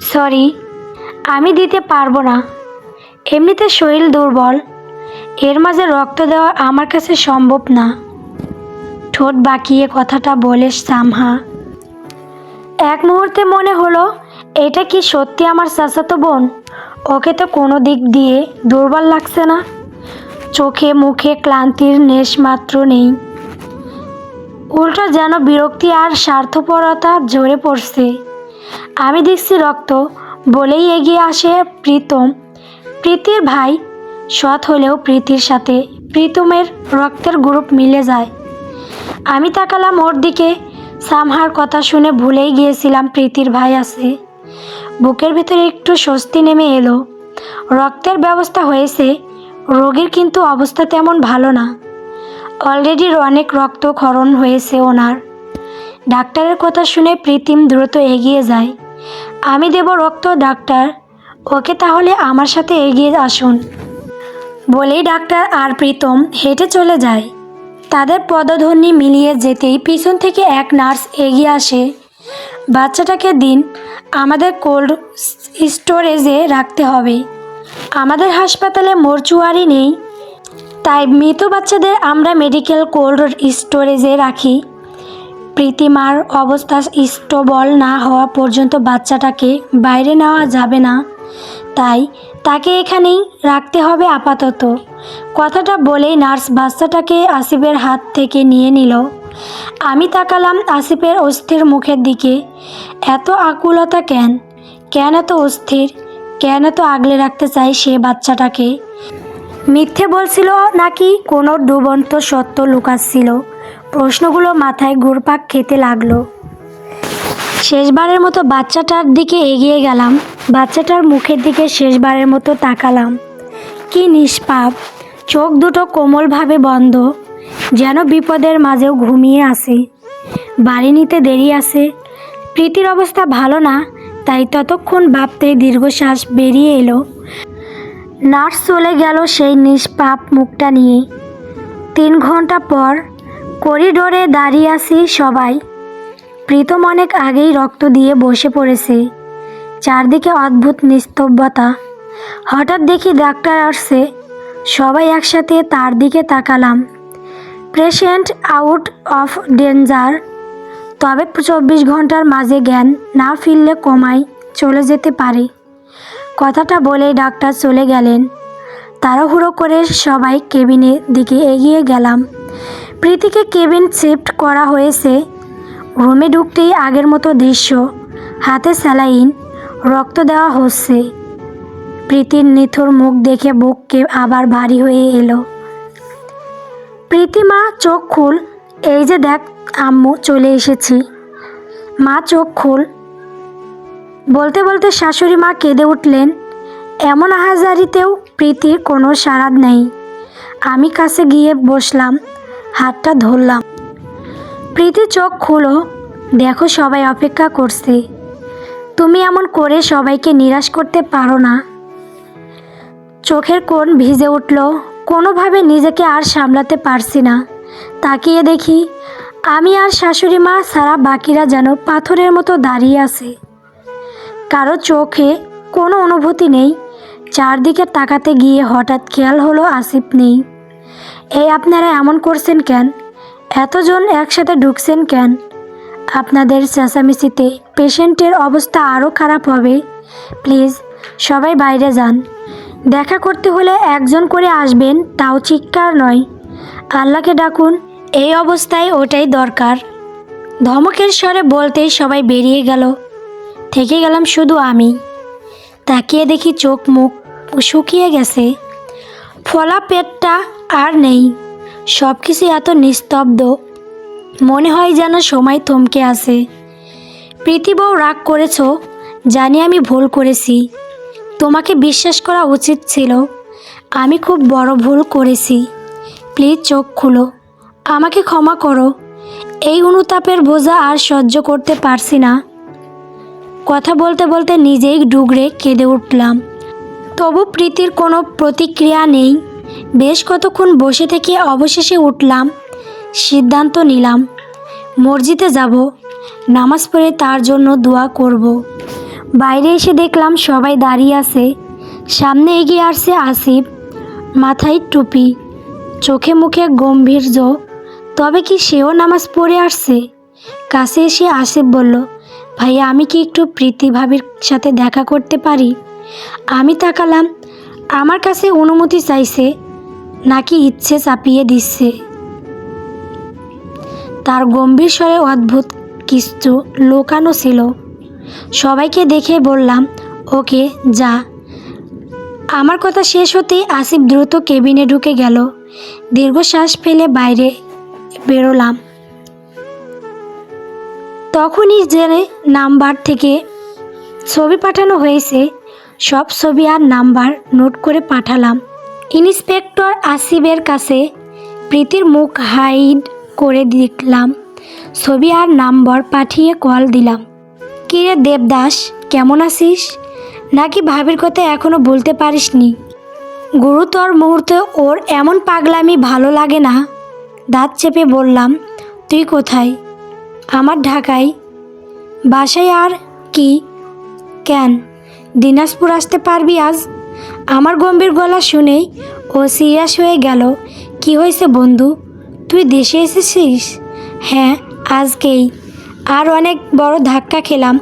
Sorry, আমি দিতে পারব না। এমনিতে শরীর দুর্বল, এর মাঝে রক্ত দেওয়া আমার কাছে সম্ভব না। ঠোঁট বাঁকিয়ে কথাটা বলে সামহা। এক মুহূর্তে মনে হলো, এটা কি সত্যি আমার চাচাতো বোন? ওকে তো কোনো দিক দিয়ে দুর্বল লাগছে না। চোখে মুখে ক্লান্তির নেশ মাত্র নেই। উল্টো যেন বিরক্তি আর স্বার্থপরতা ঝরে পড়ছে। আমি দেখছি রক্ত বলেই এগিয়ে আসে প্রীতম। প্রীতির ভাই সৎ হলেও প্রীতির সাথে প্রীতমের রক্তের গ্রুপ মিলে যায়। আমি তাকালাম ওর দিকে, সামহার কথা শুনে ভুলেই গিয়েছিলাম প্রীতির ভাই আছে। বুকের ভিতরে একটু স্বস্তি নেমে এলো। রক্তের ব্যবস্থা হয়েছে, রোগীর কিন্তু অবস্থা তেমন ভালো না। অলরেডি অনেক রক্ত রক্তক্ষরণ হয়েছে ওনার। ডাক্তারের কথা শুনে প্রীতিম দ্রুত এগিয়ে যায়। আমি দেব রক্ত, ডাক্তার। ওকে তাহলে আমার সাথে এগিয়ে আসুন। বলেই ডাক্তার আর প্রীতম হেঁটে চলে যায়। তাদের পদধ্বনি মিলিয়ে যেতেই পিছন থেকে এক নার্স এগিয়ে আসে। বাচ্চাটাকে দিন, আমাদের কোল্ড স্টোরেজে রাখতে হবে। আমাদের হাসপাতালে মরচুয়ারি নেই। তাই মৃত বাচ্চাদের আমরা মেডিকেল কোল্ড স্টোরেজে রাখি। প্রীতিমার অবস্থা স্টেবল না হওয়া পর্যন্ত বাচ্চাটাকে বাইরে নেওয়া যাবে না। তাই তাকে এখানেই রাখতে হবে আপাতত। কথাটা বলেই নার্স বাচ্চাটাকে আসিফের হাত থেকে নিয়ে নিল। আমি তাকালাম আসিফের অস্থির মুখের দিকে। এত আকুলতা কেন? কেন এত অস্থির? কেন এত আগলে রাখতে চাই সে বাচ্চাটাকে? মিথ্যে বলছিল নাকি কোনো ডুবন্ত সত্য লুকাচ্ছিল? প্রশ্নগুলো মাথায় ঘুরপাক খেতে লাগল। শেষবারের মতো বাচ্চাটার দিকে এগিয়ে গেলাম। বাচ্চাটার মুখের দিকে শেষবারের মতো তাকালাম। কি নিষ্পাপ। চোখ দুটো কোমলভাবে বন্ধ, যেন বিপদের মাঝেও ঘুমিয়ে আসে বাড়ি নিতে দেরি আছে। প্রীতির অবস্থা ভালো না, তাই ততক্ষণ ভাবতে দীর্ঘশ্বাস বেরিয়ে এলো। নার্স চলে গেল সেই নিষ্পাপ মুখটা নিয়ে। তিন ঘণ্টা পর করিডোরে দাঁড়িয়ে আছি সবাই। প্রীতম অনেক আগেই রক্ত দিয়ে বসে পড়েছে। চারদিকে অদ্ভুত নিস্তব্ধতা। হঠাৎ দেখি ডাক্তার আসছে। সবাই একসাথে তার দিকে তাকালাম। Patient out of danger. তবে চব্বিশ ঘণ্টার মাঝে জ্ঞান না ফিরলে কমাই চলে যেতে পারে। কথাটা বলেই ডাক্তার চলে গেলেন। তাড়াহুড়ো করে সবাই কেবিনের দিকে এগিয়ে গেলাম। প্রীতিকে কেবিন শিফট করা হয়েছে। রুমে ঢুকতেই আগের মতো দৃশ্য। হাতে স্যালাইন, রক্ত দেওয়া হচ্ছে। প্রীতির নিথুর মুখ দেখে বুককে আবার ভারী হয়ে এলো। প্রীতিমা চোখ খুল, এই যে দেখ আম্মু, চলে এসেছি। মা চোখ খুল। বলতে বলতে শাশুড়ি মা কেঁদে উঠলেন। এমন আহাজারিতেও প্রীতির কোনো সারাদ নেই। আমি কাছে গিয়ে বসলাম। হাতটা ধরলাম। প্রীতি চোখ খুলো, দেখো সবাই অপেক্ষা করছে। তুমি এমন করে সবাইকে নিরাশ করতে পারো না। চোখের কোণ ভিজে উঠল, কোনোভাবে নিজেকে আর সামলাতে পারছি না। তাকিয়ে দেখি, আমি আর শাশুড়ি মা সারা বাকিরা যেন পাথরের মতো দাঁড়িয়ে আছে। কারও চোখে কোনো অনুভূতি নেই, চারদিকে তাকাতে গিয়ে হঠাৎ খেয়াল হলো আসিফ নেই। এই আপনারা এমন করছেন কেন? এতজন একসাথে ঢুকছেন কেন? আপনাদের চেঁচামেচিতে পেশেন্টের অবস্থা আরও খারাপ হবে। প্লিজ, সবাই বাইরে যান। দেখা করতে হলে একজন করে আসবেন, তাও চিৎকার নয়। আল্লাহকে ডাকুন, এই অবস্থায় ওটাই দরকার। ধমকের স্বরে বলতেই সবাই বেরিয়ে গেল। থেকে গেলাম শুধু আমি। তাকিয়ে দেখি চোখ মুখ শুকিয়ে গেছে। ফলা পেটটা আর নেই। সব কিছু এত নিস্তব্ধ। মনে হয় যেন সময় থমকে আসে প্রীতিবউ রাগ করেছ, জানি আমি ভুল করেছি। তোমাকে বিশ্বাস করা উচিত ছিল। আমি খুব বড় ভুল করেছি। প্লিজ চোখ খুলো। আমাকে ক্ষমা করো। এই অনুতাপের বোঝা আর সহ্য করতে পারছি না। কথা বলতে বলতে নিজেই ডুগরে কেঁদে উঠলাম। তবু প্রীতির কোনো প্রতিক্রিয়া নেই। বেশ কতক্ষণ বসে থেকে অবশেষে উঠলাম, সিদ্ধান্ত নিলাম, মসজিদে যাব, নামাজ পড়ে তার জন্য দোয়া করব। বাইরে এসে দেখলাম সবাই দাঁড়িয়ে আছে, সামনে এগিয়ে আসছে আসিফ, মাথায় টুপি, চোখে মুখে গম্ভীর্য, তবে কি সেও নামাজ পড়ে আসছে কাছে এসে আসিফ বলল, ভাইয়া, আমি কি একটু প্রীতি ভাবির সাথে দেখা করতে পারি আমি তাকালাম, আমার কাছে অনুমতি চাইছে নাকি ইচ্ছে চাপিয়ে দিচ্ছে তার গম্ভীর স্বরে অদ্ভুত কিছু লোকানো ছিল। সবাইকে দেখে বললাম, ওকে, যা। আমার কথা শেষ হতেই আসিফ দ্রুত কেবিনে ঢুকে গেল। দীর্ঘশ্বাস ফেলে বাইরে বেরোলাম। তখনই জেনে নাম্বার থেকে ছবি পাঠানো হয়েছে, সব ছবি আর নাম্বার নোট করে পাঠালাম। ইন্সপেক্টর আসিফের কাছে প্রীতির মুখ হাইড করে দেখলাম। ছবি আর নাম্বার পাঠিয়ে কল দিলাম। কিরে দেবদাস, কেমন আছিস? নাকি ভাবির কথা এখনও বলতে পারিসনি? গুরুতর মুহূর্তে ওর এমন পাগলামি ভালো লাগে না? দাঁত চেপে বললাম, তুই কোথায়? আমার ঢাকায়? বাসায় আর কি? কেন? দিনাজপুর আসতে পারবি আজ? আমার গম্ভীর গলা শুনেই ও সিরিয়াস হয়ে গেল। কি হয়েছে বন্ধু? তুই দেশে এসেছিস? হ্যাঁ আজকেই। আর অনেক বড় ধাক্কা খেলাম।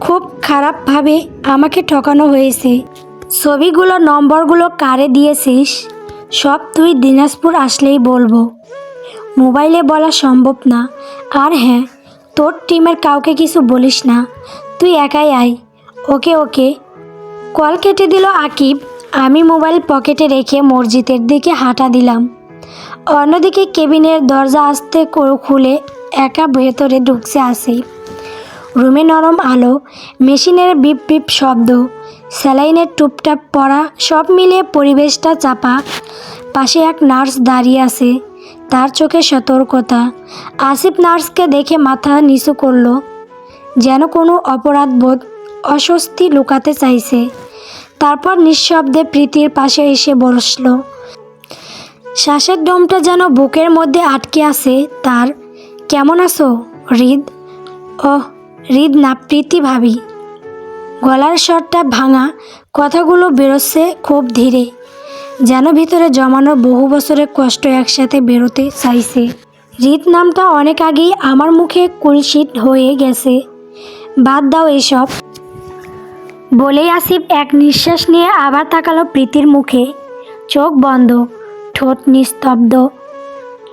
খুব খারাপভাবে আমাকে ঠকানো হয়েছে। ছবিগুলো, নম্বরগুলো কারে দিয়েছিস? সব তুই দিনাজপুর আসলেই বলব। মোবাইলে বলা সম্ভব না। আর হ্যাঁ তোর টিমের কাউকে কিছু বলিস না। তুই একাই আয়। ওকে ওকে। কল কেটে দিল আকিব। আমি মোবাইল পকেটে রেখে মসজিদের দিকে হাঁটা দিলাম। অন্যদিকে কেবিনের দরজা আস্তে খুলে একা ভেতরে ঢুকছে আসি। রুমে নরম আলো, মেশিনের বিপ বিপ শব্দ, স্যালাইনের টুপটাপ পড়া সব মিলিয়ে পরিবেশটা চাপা। পাশে এক নার্স দাঁড়িয়ে আছে, তার চোখে সতর্কতা। আসিফ নার্সকে দেখে মাথা নিচু করল, যেন কোনো অপরাধবোধ অস্বস্তি লুকাতে চাইছে। তারপর নিঃশব্দে প্রীতির পাশে এসে বসল। শ্বাসের ডোমটা যেন বুকের মধ্যে আটকে আছে তার। কেমন আছো, হৃদ? ওহ, হৃদ না, প্রীতি ভাবি। গলার স্বরটা ভাঙা, কথাগুলো বেরোচ্ছে খুব ধীরে, যেন ভিতরে জমানো বহু বছরের কষ্ট একসাথে বেরোতে চাইছে। হৃদ নামটা অনেক আগেই আমার মুখে কুলশিট হয়ে গেছে। বাদ দাও এসব। বলেই আসিফ এক নিঃশ্বাস নিয়ে আবার তাকালো প্রীতির মুখে। চোখ বন্ধ, ঠোঁট নিস্তব্ধ।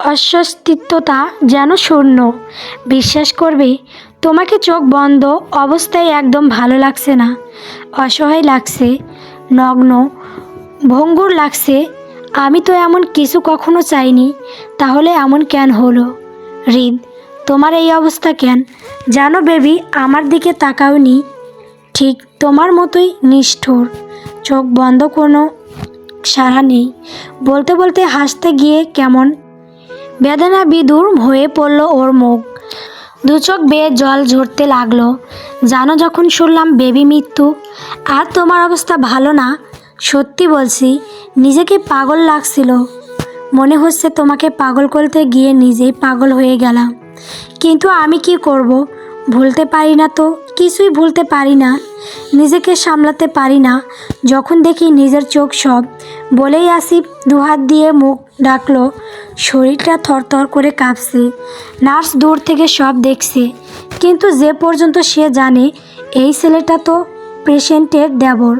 অস্বস্তিত্বতা যেন শূন্য। বিশ্বাস করবে, তোমাকে চোখ বন্ধ অবস্থায় একদম ভালো লাগছে না। অসহায় লাগছে, নগ্ন, ভঙ্গুর লাগছে। আমি তো এমন কিছু কখনো চাইনি, তাহলে এমন কেন হলো? হৃদ, তোমার এই অবস্থা কেন? জানো বেবি, আমার দিকে তাকাওনি। ঠিক তোমার মতোই নিষ্ঠুর। চোখ বন্ধ কোনো সাড়া নেই। বলতে বলতে হাসতে গিয়ে কেমন বেদনা বিদুর হয়ে পড়ল ওর মুখ। দু চোখ বেয়ে জল ঝরতে লাগল। জানো যখন শুনলাম বেবি মৃত্যু, আর তোমার অবস্থা ভালো না, সত্যি বলছি, নিজেকে পাগল লাগছিল। মনে হচ্ছে তোমাকে পাগল করতে গিয়ে নিজেই পাগল হয়ে গেলাম। কিন্তু আমি কি করব? ভুলতে পারি না তো? কিছুই ভুলতে পারি না। নিজেকে সামলাতে পারি না। যখন দেখি নিজের চোখ সব, বলেই আসিফ দুহাত দিয়ে মুখ ডাকলো। শরীরটা থরথর করে কাঁপছে। নার্স দূর থেকে সব দেখছে। কিন্তু যে পর্যন্ত সে জানে, এই ছেলেটা তো পেশেন্টের দেবর।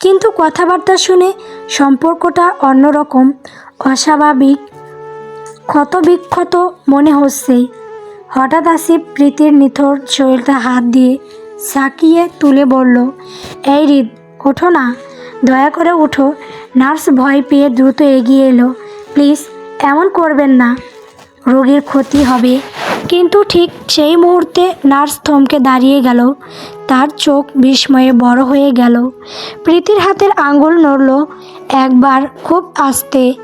কিন্তু কথাবার্তা শুনে সম্পর্কটা অন্যরকম, অস্বাভাবিক, ক্ষতবিক্ষত মনে হচ্ছে। হঠাৎ আসিফ প্রীতির নিথর শরীরটা হাত দিয়ে সাকিয়ে তুলে বলল, এই হৃদ ওঠো না। দয়া করে উঠো নার্স ভয় পেয়ে দ্রুত এগিয়ে এলো। প্লিজ, এমন করবেন না। রোগীর ক্ষতি হবে। কিন্তু ঠিক সেই মুহূর্তে নার্স থমকে দাঁড়িয়ে গেল। তার চোখ বিস্ময়ে বড় হয়ে গেল। প্রীতির হাতের আঙুল নড়ল। একবার খুব আস্তে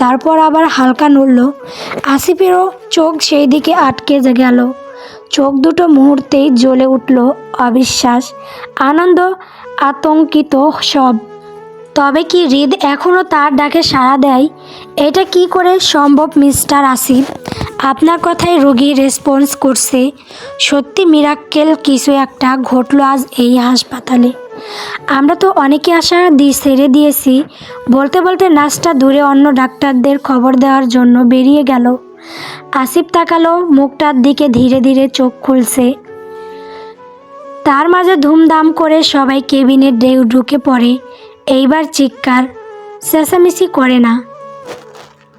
তারপর আবার হালকা নড়ল। আসিফেরও চোখ সেই দিকে আটকে গেল। চোখ দুটো মুহূর্তেই জ্বলে উঠল অবিশ্বাস, আনন্দ, আতঙ্কিত সব। তবে কি হৃদ এখনও তার ডাকে সাড়া দেয়? এটা কি করে সম্ভব, মিস্টার আসিফ? আপনার কথায় রোগী রেসপন্স করছে। সত্যি মিরাক্কেল কিছু একটা ঘটলো আজ এই হাসপাতালে। আমরা তো অনেকে আশা দিয়ে ছেড়ে দিয়েছি। বলতে বলতে নার্সটা দূরে অন্য ডাক্তারদের খবর দেওয়ার জন্য বেরিয়ে গেল। আসিফ তাকালো, মুখটার দিকে ধীরে ধীরে চোখ খুলছে। তার মাঝে ধুমধাম করে সবাই কেবিনে ডেউ ঢুকে পড়ে। এইবার চিৎকার, চেঁচামেচি করে না।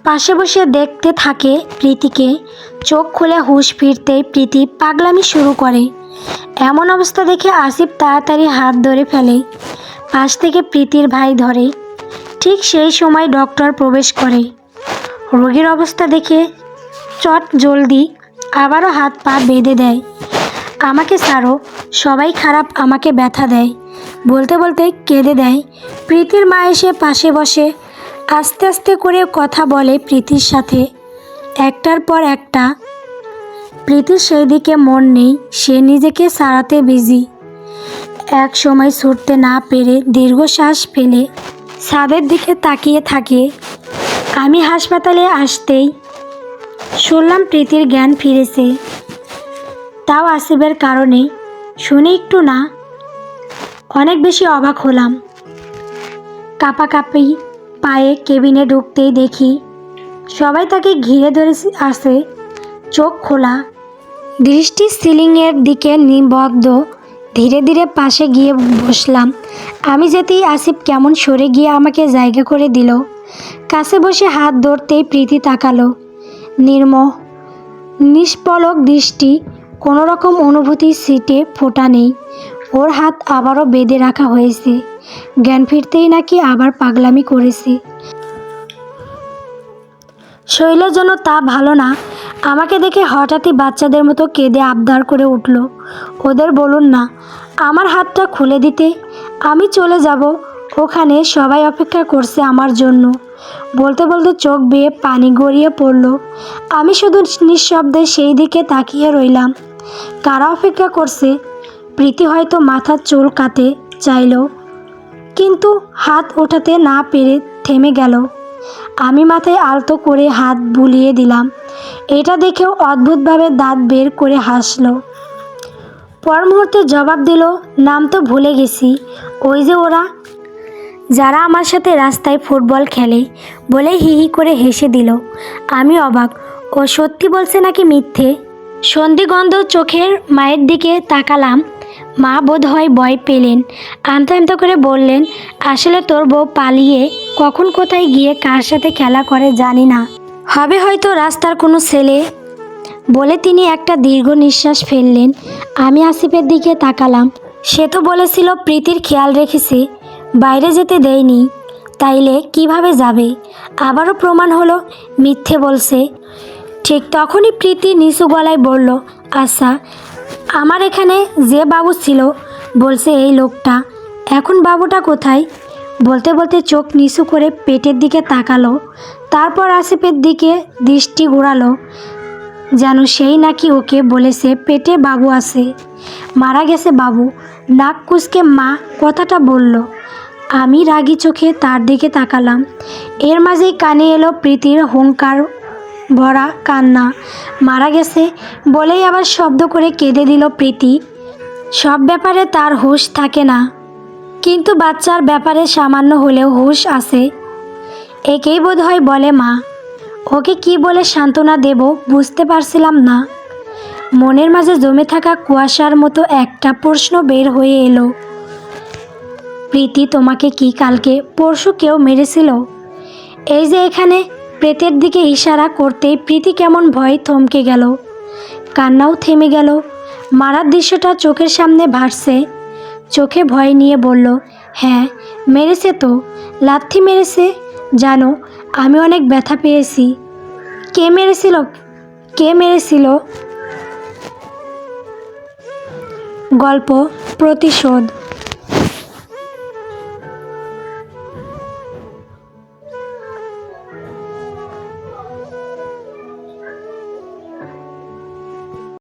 পাশে বসে দেখতে থাকে প্রীতিকে। চোখ খুলে হুঁশ ফিরতেই প্রীতি পাগলামি শুরু করে। এমন অবস্থা দেখে আসিফ তাড়াতাড়ি হাত ধরে ফেলে। পাশ থেকে প্রীতির ভাই ধরে। ঠিক সেই সময় ডক্টর প্রবেশ করে। রোগীর অবস্থা দেখে চট জলদি আবারও হাত পা বেঁধে দেয়। আমাকে ছাড়ো সবাই খারাপ, আমাকে ব্যথা দেয়। বলতে বলতে কেঁদে দেয়। প্রীতির মা এসে পাশে বসে, আস্তে আস্তে করে কথা বলে প্রীতির সাথে। একটার পর একটা প্রীতির সেই দিকে মন নেই, সে নিজেকে সারাতে বিজি এক সময় ছুটতে না পেরে দীর্ঘশ্বাস ফেলে ছাদের দিকে তাকিয়ে থাকে। আমি হাসপাতালে আসতেই শুনলাম প্রীতির জ্ঞান ফিরেছে। তাও আসিবের কারণে শুনে একটু না, অনেক বেশি অবাক হলাম। কাপাকাপি পায়ে কেবিনে ঢুকতেই দেখি সবাই তাকে ঘিরে ধরে আসে, চোখ খোলা। দৃষ্টি সিলিংয়ের দিকে নিবদ্ধ, ধীরে ধীরে পাশে গিয়ে বসলাম। আমি যেতেই আসিফ কেমন সরে গিয়ে আমাকে জায়গা করে দিল। কাছে বসে হাত ধরতেই প্রীতি তাকালো। নির্ম, নিষ্পলক দৃষ্টি কোনো রকম অনুভূতি সিটে ফোটা নেই। ওর হাত আবারও বেঁধে রাখা হয়েছে। জ্ঞান ফিরতেই নাকি আবার পাগলামি করেছি। শৈলের জন্য তা ভালো না আমাকে দেখে হঠাৎই বাচ্চাদের মতো কেঁদে আবদার করে উঠল। ওদের বলুন না, আমার হাতটা খুলে দিতে আমি চলে যাব। ওখানে সবাই অপেক্ষা করছে আমার জন্য। বলতে বলতে চোখ বেয়ে পানি গড়িয়ে পড়ল। আমি শুধু নিঃশব্দে সেই দিকে তাকিয়ে রইলাম। কারা অপেক্ষা করছে? প্রীতি হয়তো মাথার চুল কাতে চাইল। কিন্তু হাত ওঠাতে না পেরে থেমে গেল। আমি মাথায় আলতো করে হাত বুলিয়ে দিলাম। এটা দেখেও অদ্ভুতভাবে দাঁত বের করে হাসলো। পর মুহূর্তে জবাব দিল, নাম তো ভুলে গেছি। ওই যে ওরা, যারা আমার সাথে রাস্তায় ফুটবল খেলে, বলে হি করে হেসে দিল। আমি অবাক, ও সত্যি বলছে নাকি মিথ্যে? সন্ধিগন্ধ চোখের মায়ের দিকে তাকালাম। মা বোধ হয় ভয় পেলেন। আমতা আমতা করে বললেন, আসলে তোর বউ পালিয়ে কখন কোথায় গিয়ে কার সাথে খেলা করে জানি না। হবে হয়তো রাস্তার কোনো ছেলে। বলে তিনি একটা দীর্ঘ নিঃশ্বাস ফেললেন। আমি আসিফের দিকে তাকালাম। সে তো বলেছিল প্রীতির খেয়াল রেখেছে, বাইরে যেতে দেয়নি। তাইলে কীভাবে যাবে? আবারও প্রমাণ হলো মিথ্যে বলছে। ঠিক তখনই প্রীতি নিচু গলায় বলল আচ্ছা আমার এখানে যে বাবু ছিল, বলছে এই লোকটা। এখন বাবুটা কোথায়? বলতে বলতে চোখ নিচু করে পেটের দিকে তাকালো, তারপর আসিফের দিকে দৃষ্টি ঘোরালো, যেন সেই নাকি ওকে বলেছে, পেটে বাবু আছে। মারা গেছে বাবু। নাক কুচকে মা কথাটা বলল, আমি রাগী চোখে তার দিকে তাকালাম। এর মাঝেই কানে এলো প্রীতির হুঙ্কার ভরা কান্না। মারা গেছে বলেই আবার শব্দ করে কেঁদে দিল প্রীতি। সব ব্যাপারে তার হুঁশ থাকে না। কিন্তু বাচ্চার ব্যাপারে সামান্য হলেও হুঁশ আছে। একেই বোধ হয় বলে মা। ওকে কি বলে সান্ত্বনা দেব বুঝতে পারছিলাম না। মনের মাঝে জমে থাকা কুয়াশার মতো একটা প্রশ্ন বের হয়ে এলো। প্রীতি, তোমাকে কি কালকে পরশু কেউ মেরেছিল? এই যে এখানে প্রেতের দিকে ইশারা করতেই প্রীতি কেমন ভয় থমকে গেল। কান্নাও থেমে গেল। মারার দৃশ্যটা চোখের সামনে ভাসছে। চোখে ভয় নিয়ে বলল হ্যাঁ মেরেছে তো। লাথি মেরেছে। জানো, আমি অনেক ব্যথা পেয়েছি। কে মেরেছিল? কে মেরেছিল? গল্প, প্রতিশোধ।